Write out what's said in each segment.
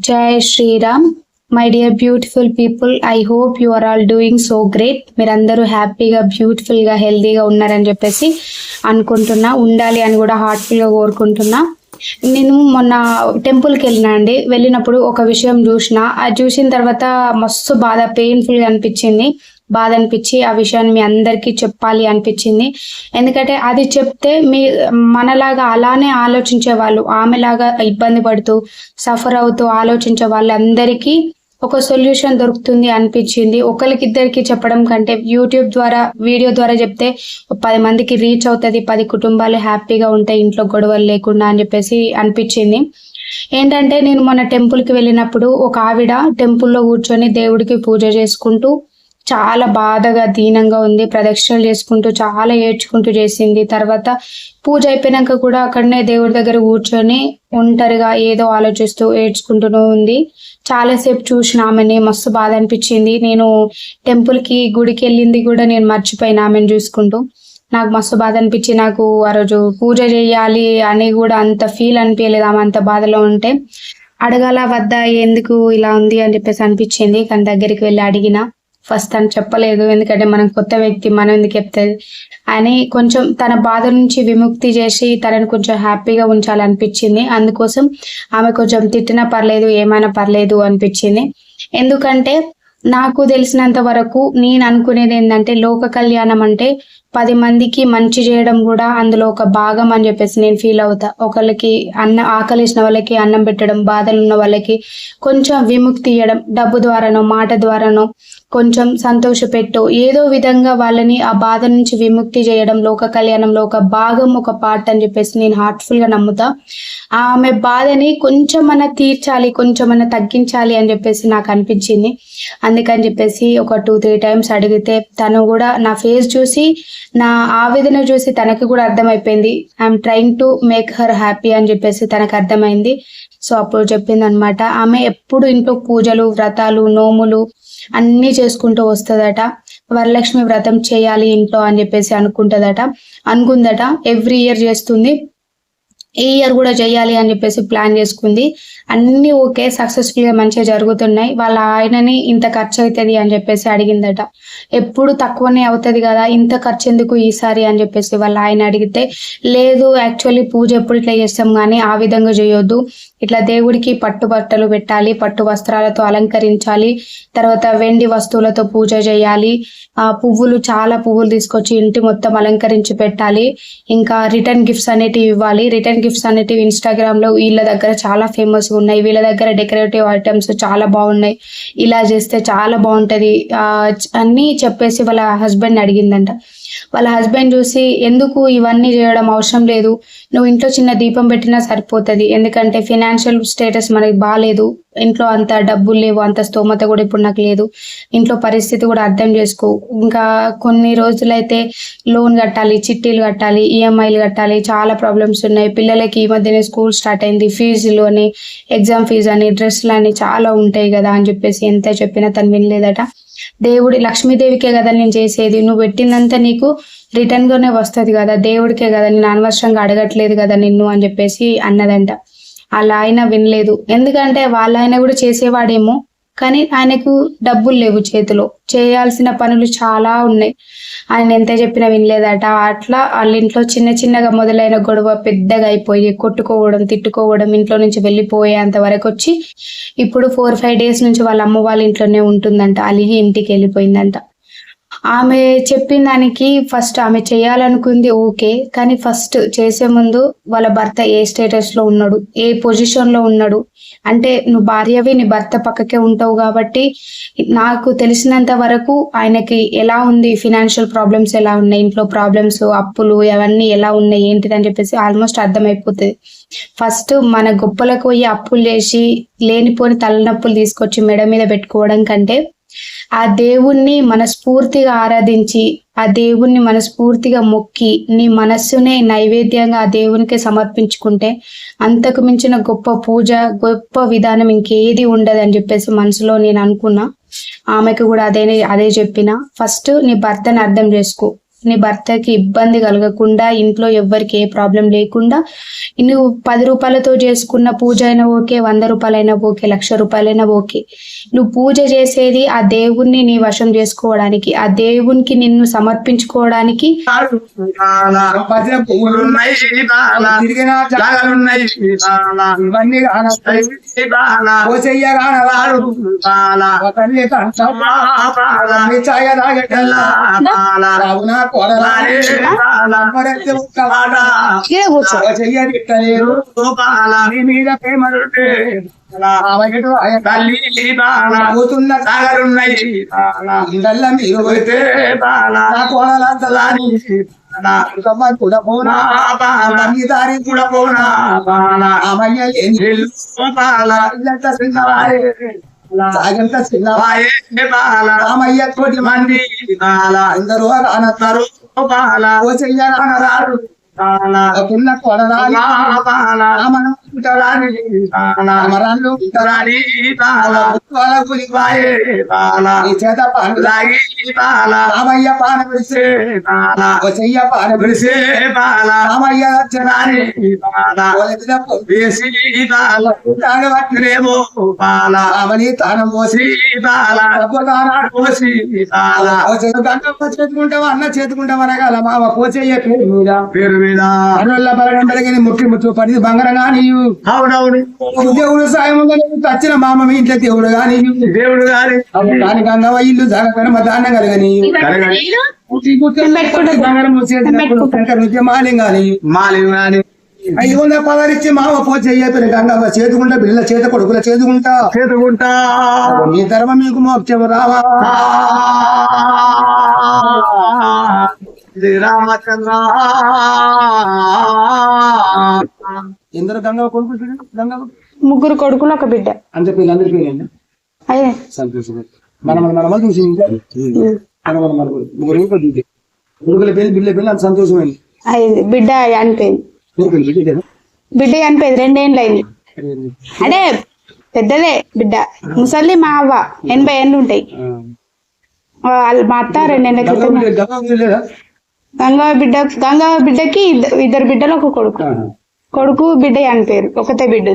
జై Shriram. My dear beautiful people I hope you are all doing so great. మీరందరూ హ్యాపీగా బ్యూటిఫుల్గా హెల్తీగా ఉన్నారని చెప్పేసి అనుకుంటున్నా. ఉండాలి అని కూడా హార్ట్ఫుల్గా కోరుకుంటున్నా. నేను మొన్న టెంపుల్కి వెళ్ళినా అండి. వెళ్ళినప్పుడు ఒక విషయం చూసిన. అది చూసిన తర్వాత మస్తు బాధ పెయిన్ఫుల్గా అనిపించింది. బాధ అనిపించి ఆ విషయాన్ని మీ అందరికీ చెప్పాలి అనిపించింది. ఎందుకంటే అది చెప్తే మీ మనలాగా అలానే ఆలోచించే వాళ్ళు ఆమెలాగా ఇబ్బంది పడుతూ సఫర్ అవుతూ ఆలోచించే వాళ్ళందరికీ ఒక సొల్యూషన్ దొరుకుతుంది అనిపించింది. ఒకరికిద్దరికి చెప్పడం కంటే యూట్యూబ్ ద్వారా వీడియో ద్వారా చెప్తే పది మందికి రీచ్ అవుతుంది పది కుటుంబాలు హ్యాపీగా ఉంటాయి ఇంట్లో గొడవలు లేకుండా అని చెప్పేసి అనిపించింది. ఏంటంటే నేను మొన్న టెంపుల్కి వెళ్ళినప్పుడు ఒక ఆవిడ టెంపుల్లో కూర్చొని దేవుడికి పూజ చేసుకుంటూ చాలా బాధగా దీనంగా ఉంది. ప్రదక్షిణలు చేసుకుంటూ చాలా ఏడ్చుకుంటూ చేసింది. తర్వాత పూజ అయిపోయినాక కూడా అక్కడనే దేవుడి దగ్గర కూర్చొని ఒంటరిగా ఏదో ఆలోచిస్తూ ఏడ్చుకుంటూనే ఉంది. చాలాసేపు చూసిన ఆమెని మస్తు బాధ అనిపించింది. నేను టెంపుల్కి గుడికి వెళ్ళింది కూడా నేను మర్చిపోయిన ఆమెను చూసుకుంటూ. నాకు మస్తు బాధ అనిపించి నాకు ఆ రోజు పూజ చేయాలి అని కూడా అంత ఫీల్ అనిపించలేదు ఆమె అంత బాధలో ఉంటే. అడగాల వద్దా ఎందుకు ఇలా ఉంది? అని చెప్పేసి అనిపించింది. కానీ దగ్గరికి వెళ్ళి అడిగిన ఫస్ట్ తను చెప్పలేదు ఎందుకంటే మనం కొత్త వ్యక్తి మనం ఎందుకు చెప్తుంది అని కొంచెం తన బాధ నుంచి విముక్తి చేసి తనని కొంచెం హ్యాపీగా ఉంచాలనిపించింది. అందుకోసం ఆమె కొంచెం తిట్టినా పర్లేదు ఏమైనా పర్లేదు అనిపించింది. ఎందుకంటే నాకు తెలిసినంత వరకు నేను అనుకునేది ఏంటంటే లోక కళ్యాణం అంటే పది మందికి మంచి చేయడం కూడా అందులో ఒక భాగం అని చెప్పేసి నేను ఫీల్ అవుతా. ఒకళ్ళకి అన్న ఆకలిసిన వాళ్ళకి అన్నం పెట్టడం బాధలు ఉన్న వాళ్ళకి కొంచెం విముక్తి ఇవ్వడం డబ్బు ద్వారానో మాట ద్వారానో కొంచెం సంతోషపెట్టు. ఏదో విధంగా వాళ్ళని ఆ బాధ నుంచి విముక్తి చేయడం లోక కళ్యాణంలో ఒక భాగం ఒక పార్ట్ అని చెప్పేసి నేను హార్ట్ఫుల్గా నమ్ముతా. ఆమె బాధని కొంచెమన్నా తీర్చాలి కొంచెమన్నా తగ్గించాలి అని చెప్పేసి నాకు అనిపించింది. అందుకని చెప్పేసి ఒక టూ త్రీ టైమ్స్ అడిగితే తను కూడా నా ఫేస్ చూసి నా ఆవేదన చూసి తనకి కూడా అర్థమైపోయింది. I'm trying to make her happy అని చెప్పేసి తనకు అర్థమైంది. సో అప్పుడు చెప్పిందనమాట ఆమె ఎప్పుడు ఇంట్లో పూజలు వ్రతాలు నోములు అన్నీ చేసుకుంటూ వస్తుందట. వరలక్ష్మి వ్రతం చేయాలి ఇంట్లో అని చెప్పేసి అనుకుంటుందట. అనుకుందట ఎవ్రీ ఇయర్ చేస్తుంది. ఈ ఇయర్ కూడా చేయాలి అని చెప్పేసి ప్లాన్ చేసుకుంది. అన్ని ఓకే సక్సెస్ఫుల్గా మంచిగా జరుగుతున్నాయి. వాళ్ళ ఆయనని ఇంత ఖర్చు అవుతుంది అని చెప్పేసి అడిగిందట. ఎప్పుడు తక్కువనే అవుతుంది కదా ఇంత ఖర్చు ఎందుకు ఈసారి అని చెప్పేసి వాళ్ళ ఆయన అడిగితే లేదు యాక్చువల్లీ పూజ ఎప్పుడు ఇట్లా చేస్తాం కానీ ఆ విధంగా చేయొద్దు. ఇట్లా దేవుడికి పట్టు బట్టలు పెట్టాలి పట్టు వస్త్రాలతో అలంకరించాలి తర్వాత వెండి వస్తువులతో పూజ చేయాలి ఆ పువ్వులు చాలా పువ్వులు తీసుకొచ్చి ఇంటి మొత్తం అలంకరించి పెట్టాలి ఇంకా రిటర్న్ గిఫ్ట్స్ అనేటివి ఇవ్వాలి. రిటర్న్ గిఫ్ట్స్ అనేటివి ఇన్స్టాగ్రామ్లో వీళ్ళ దగ్గర చాలా ఫేమస్ ఉన్నాయి. వీళ్ళ దగ్గర డెకరేటివ్ ఐటమ్స్ చాలా బాగున్నాయి. ఇలా చేస్తే చాలా బాగుంటది. ఆ అన్ని చెప్పేసి వాళ్ళ హస్బెండ్ అడిగిందంట. వాళ్ళ హస్బెండ్ చూసి ఎందుకు ఇవన్నీ చేయడం అవసరం లేదు? నువ్వు ఇంట్లో చిన్న దీపం పెట్టినా సరిపోతుంది. ఎందుకంటే ఫినాన్షియల్ స్టేటస్ మనకి బాగాలేదు ఇంట్లో అంత డబ్బులు లేవు. అంత స్తోమత కూడా ఇప్పుడు నాకు లేదు. ఇంట్లో పరిస్థితి కూడా అర్థం చేసుకో. ఇంకా కొన్ని రోజులైతే లోన్ కట్టాలి చిట్టీలు కట్టాలి ఈఎంఐలు కట్టాలి. చాలా ప్రాబ్లమ్స్ ఉన్నాయి. పిల్లలకి ఈ మధ్యనే స్కూల్ స్టార్ట్ అయింది. ఫీజులు అని ఎగ్జామ్ ఫీజు అని డ్రెస్సులు అని చాలా ఉంటాయి కదా అని చెప్పేసి ఎంత చెప్పినా తను వినలేదట. దేవుడి లక్ష్మీదేవికే కదా నేను చేసేది. నువ్వు పెట్టిందంతా నీకు రిటర్న్ గానే వస్తుంది కదా. దేవుడికే కదా. నేను అనవసరంగా అడగట్లేదు కదా నిన్ను అని చెప్పేసి అన్నదంట. అలా ఆయన వినలేదు. ఎందుకంటే వాళ్ళ ఆయన కూడా చేసేవాడేమో. కానీ ఆయనకు డబ్బులు లేవు చేతిలో. చేయాల్సిన పనులు చాలా ఉన్నాయి. ఆయన ఎంత చెప్పినా వినలేదట. అట్లా వాళ్ళ ఇంట్లో చిన్న చిన్నగా మొదలైన గొడవ పెద్దగా అయిపోయి కొట్టుకోవడం తిట్టుకోవడం ఇంట్లో నుంచి వెళ్ళిపోయేంత వరకు వచ్చి ఇప్పుడు ఫోర్ ఫైవ్ డేస్ నుంచి వాళ్ళ అమ్మ వాళ్ళ ఇంట్లోనే ఉంటుందంట. అలిగి ఇంటికి వెళ్ళిపోయిందంట. ఆమె చెప్పిన దానికి ఫస్ట్ ఆమె చేయాలనుకుంది ఓకే కానీ ఫస్ట్ చేసే ముందు వాళ్ళ భర్త ఏ స్టేటస్లో ఉన్నాడు ఏ పొజిషన్లో ఉన్నాడు. అంటే నువ్వు భార్యవి నీ భర్త పక్కకే ఉంటావు కాబట్టి నాకు తెలిసినంత వరకు ఆయనకి ఎలా ఉంది ఫినాన్షియల్ ప్రాబ్లమ్స్ ఎలా ఉన్నాయి ఇంట్లో ప్రాబ్లమ్స్ అప్పులు అవన్నీ ఎలా ఉన్నాయి ఏంటిది అని చెప్పేసి ఆల్మోస్ట్ అర్థమైపోతుంది. ఫస్ట్ మన గొప్పలకు పోయి అప్పులు చేసి లేనిపోని తలనొప్పులు తీసుకొచ్చి మెడ మీద పెట్టుకోవడం కంటే ఆ దేవుణ్ణి మనస్ఫూర్తిగా ఆరాధించి ఆ దేవుణ్ణి మనస్ఫూర్తిగా మొక్కి నీ మనస్సునే నైవేద్యంగా ఆ దేవునికి సమర్పించుకుంటే అంతకు మించిన గొప్ప పూజ గొప్ప విధానం ఇంకేది ఉండదని చెప్పేసి మనసులో నేను అనుకున్నా. ఆమెకు కూడా అదే అదే చెప్పిన. ఫస్ట్ నీ భర్తని అర్థం చేసుకో. నీ భర్తకి ఇబ్బంది కలగకుండా ఇంట్లో ఎవ్వరికి ఏ ప్రాబ్లం లేకుండా నువ్వు పది రూపాయలతో చేసుకున్న పూజ అయినా ఓకే వంద రూపాయలైనా ఓకే లక్ష రూపాయలైనా ఓకే. నువ్వు పూజ చేసేది ఆ దేవుణ్ణి నీ వశం చేసుకోవడానికి ఆ దేవునికి నిన్ను సమర్పించుకోవడానికి. బాల భజన పువ్వులు ఉన్నాయి బాల. తిరిగిన జాగలున్నాయి బాల ఇవన్నీ కానస్తాయి బాల ఓ చెయ్య కానవాడు బాల ఓ తల్లి తంటాం బాల మీ ఛాయ తాగటల్లా బాల. రావున కొడలాడే బాల. మరెత్తి ఒక్కవాడ ఇక్కడ కూర్చో ఓ చెయ్య తిట్టలేదు బాల. నీ మీద ప్రేమలుంటే ఆమెకిటు ఆయన తల్లి బాల. తాగుతున్న జాగలున్నాయి బాల ఇండల్ల మీరు పోతే బాల. నా కోడలంతలాని అమ్మా కూడా పోనా? దారి కూడా పోనా బాల ఆమయ్య ఏం ఇల్లంతా చిన్నవారే సాగంతా రామయ్య కోటి మంది. రానస్తారు బాల. ఓ చెయ్య రానరాడు బాల. ఆ పిల్ల కొడరాలి బాల. రామను ఉంటారాని బాల రామరాళ్ళు ఉంటారాని రాణి బాల నీ చేత పాను లాగి బాల రామయ్య పాన పిలిచే బాల ఓ పాన పిలిచే రామయ్య వచ్చరాని రాణి బాల వేసి తాను పట్టినే రేమో రామని తానం పోసి శ్రీ బాల తప్పదానాడు చేతుకుంటావా అన్న చేతుకుంటావా అనగాల మామ కోచయ్య పేరు మీద పేరు మీద అన్నోళ్ళ బలగం పెరిగిన ముట్టి ముత్తు పడింది బంగారం నీవు అవునవును. దేవుడు సాయం వచ్చిన మామ ఇంట్లో దేవుడు కానీ. దేవుడు గారి దాని గంగవ్వ ఇల్లు జగన్ మా దాన్న కలగని. మాలిం కానీ మాలి గాని. ఐదు వందల పదరిచ్చి మామ పో చెయ్యని గంగవ్వ. చేతుకుంటా బిడ్డల చేత కొడుకుల చేతుకుంటా చేతుకుంటా మీ ధర్మ మీకు మోక్షము రావా. రామచంద్ర. ఎందరో గంగవ్వ కొడుకు గంగవ్వ? ముగ్గురు కొడుకులు ఒక బిడ్డ. అంత పేర్లు అందరి పేర్లు అదే. సంతోషం మన మన మన చూసి మన ముగ్గురు కొడుకుల పేరు బిడ్డల పేర్లు అంత సంతోషమైంది. అయింది బిడ్డ కొడుకులు బిడ్డ బిడ్డ చనిపోయింది రెండేళ్ళు అయింది అంటే పెద్దదే బిడ్డ. ముసలి మా అవ్వ. ఎనభై ఏళ్ళు ఉంటాయి. వాళ్ళ మా అత్త రెండేళ్ళ క్రితం గంగా బిడ్డ గంగా బిడ్డకి ఇద్ద- ఇద్దరు బిడ్డలు ఒక కొడుకు. కొడుకు బిడ్డ చనిపోయారు ఒకతే బిడ్డ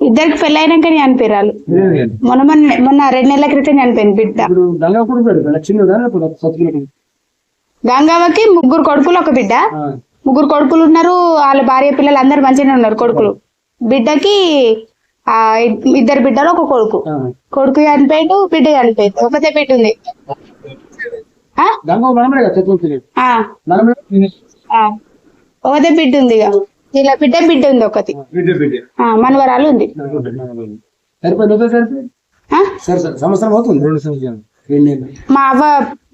ఇద్దరికి పెళ్ళైనాక చనిపోయారు వాళ్ళు. మొన్న మొన్న మొన్న రెండు నెలల క్రితం చనిపోయింది బిడ్డ. ఇప్పుడు గంగా కొడుకు పెడతాడు చిన్నదా ఇప్పుడు సత్తులకి గంగవ్వకి ముగ్గురు కొడుకులు ఒక బిడ్డ. ముగ్గురు కొడుకులు ఉన్నారు వాళ్ళ భార్య పిల్లలు అందరు మంచిగానే ఉన్నారు కొడుకులు. బిడ్డకి ఇద్దరు బిడ్డలు ఒక కొడుకు. కొడుకు చనిపోయాడు బిడ్డ చనిపోయింది ఒకతే బిడ్డ ఉంది. ఒకతే బిడ్డ ఉంది ఇక. ఇలా బిడ్డ బిడ్డ ఉంది ఒకటి. బిడ్డ బిడ్డ. ఆ, మనవరాలు ఉంది. సంవత్సరం అవుతుంది. రెండు సంవత్సరాలు. మా అవ్వ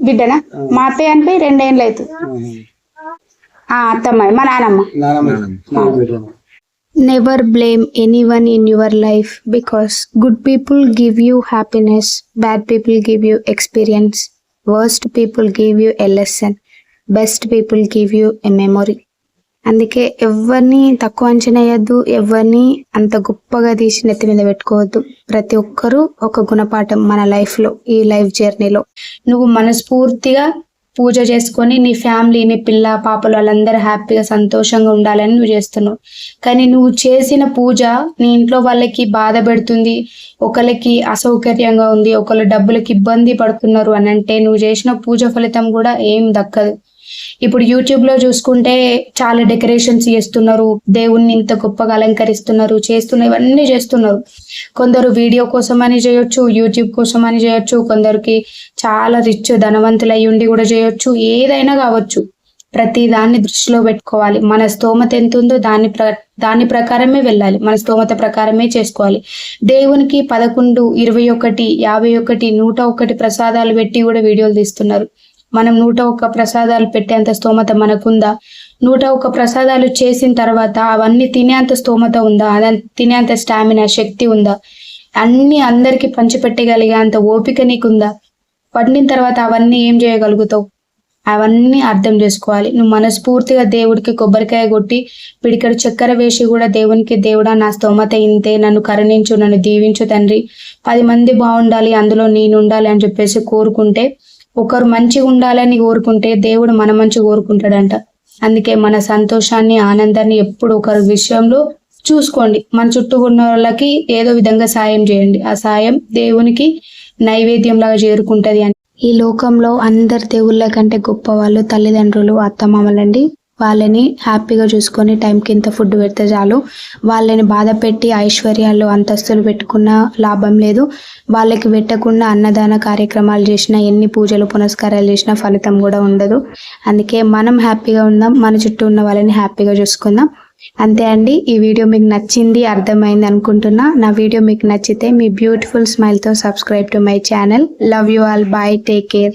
బిడ్డనా? మా అత్తయ్య చనిపోయి రెండేళ్ళు అవుతుంది. ఆ. అత్తమ్మ మా నానమ్మ. నానమ్మ. నానమ్మ. పెట్టాను Never blame anyone in your life because good people give you happiness, bad people give worst people give you a lesson best people give you a memory అందుకే ఎవరిని తక్కువ అంచనా వేయద్దు ఎవరిని అంత గొప్పగా తీసి నెత్తి మీద పెట్టుకోవద్దు. ప్రతి ఒక్కరూ ఒక గుణపాఠం మన లైఫ్లో ఈ లైఫ్ జర్నీలో. నువ్వు మనస్ఫూర్తిగా పూజ చేసుకొని నీ ఫ్యామిలీ నీ పిల్ల పాపలు వాళ్ళందరూ హ్యాపీగా సంతోషంగా ఉండాలని నువ్వు చేస్తున్నావు. కానీ నువ్వు చేసిన పూజ నీ ఇంట్లో వాళ్ళకి బాధ పెడుతుంది ఒకరికి అసౌకర్యంగా ఉంది ఒకళ్ళు డబ్బులకి ఇబ్బంది పడుతున్నారు అని అంటే నువ్వు చేసిన పూజ ఫలితం కూడా ఏం దక్కదు. ఇప్పుడు యూట్యూబ్లో చూసుకుంటే చాలా డెకరేషన్స్ చేస్తున్నారు. దేవుణ్ణి ఇంత గొప్పగా అలంకరిస్తున్నారు చేస్తున్న ఇవన్నీ చేస్తున్నారు. కొందరు వీడియో కోసం అని చేయొచ్చు యూట్యూబ్ కోసం అని చేయొచ్చు కొందరికి చాలా రిచ్ ధనవంతులు అయి ఉండి కూడా చేయొచ్చు ఏదైనా కావచ్చు. ప్రతి దాన్ని దృష్టిలో పెట్టుకోవాలి. మన స్తోమత ఎంత ఉందో దాని ప్ర దాని ప్రకారమే వెళ్ళాలి. మన స్తోమత ప్రకారమే చేసుకోవాలి. దేవునికి పదకొండు ఇరవై ఒకటి యాభై ఒకటి నూట ఒకటి ప్రసాదాలు పెట్టి కూడా వీడియోలు తీస్తున్నారు. మనం నూట ఒక్క ప్రసాదాలు పెట్టేంత స్తోమత మనకుందా? నూట ఒక్క ప్రసాదాలు చేసిన తర్వాత అవన్నీ తినేంత స్తోమత ఉందా? అదంత తినేంత స్టామినా శక్తి ఉందా? అన్ని అందరికీ పంచిపెట్టగలిగే అంత ఓపిక నీకుందా? పండిన తర్వాత అవన్నీ ఏం చేయగలుగుతావు? అవన్నీ అర్థం చేసుకోవాలి. నువ్వు మనస్ఫూర్తిగా దేవుడికి కొబ్బరికాయ కొట్టి పిడికడు చక్కెర వేసి కూడా దేవునికి దేవుడా నా స్తోమత ఇంతే. నన్ను కరుణించు నన్ను దీవించు తండ్రి. పది మంది బాగుండాలి అందులో నేను ఉండాలి అని చెప్పేసి కోరుకుంటే ఒకరు మంచిగా ఉండాలని కోరుకుంటే దేవుడు మన మంచి కోరుకుంటాడంట. అందుకే మన సంతోషాన్ని ఆనందాన్ని ఎప్పుడు ఒకరి విషయంలో చూసుకోండి. మన చుట్టూ ఉన్న వాళ్ళకి ఏదో విధంగా సాయం చేయండి. ఆ సాయం దేవునికి నైవేద్యం లాగా చేరుకుంటది అని. ఈ లోకంలో అందరి దేవుళ్ళ కంటే గొప్ప వాళ్ళు తల్లిదండ్రులు అత్తమామలండి. వాళ్ళని హ్యాపీగా చూసుకొని టైంకి ఇంత ఫుడ్ పెడితే చాలు. వాళ్ళని బాధ పెట్టి ఐశ్వర్యాలు అంతస్తులు పెట్టుకున్న లాభం లేదు. వాళ్ళకి పెట్టకుండా అన్నదాన కార్యక్రమాలు చేసినా ఎన్ని పూజలు పునస్కారాలు చేసినా ఫలితం కూడా ఉండదు. అందుకే మనం హ్యాపీగా ఉందాం మన చుట్టూ ఉన్న వాళ్ళని హ్యాపీగా చూసుకుందాం. అంతే అండి ఈ వీడియో మీకు నచ్చింది అర్థమైంది అనుకుంటున్నా. నా వీడియో మీకు నచ్చితే మీ beautiful స్మైల్తో subscribe to my channel love you all bye take care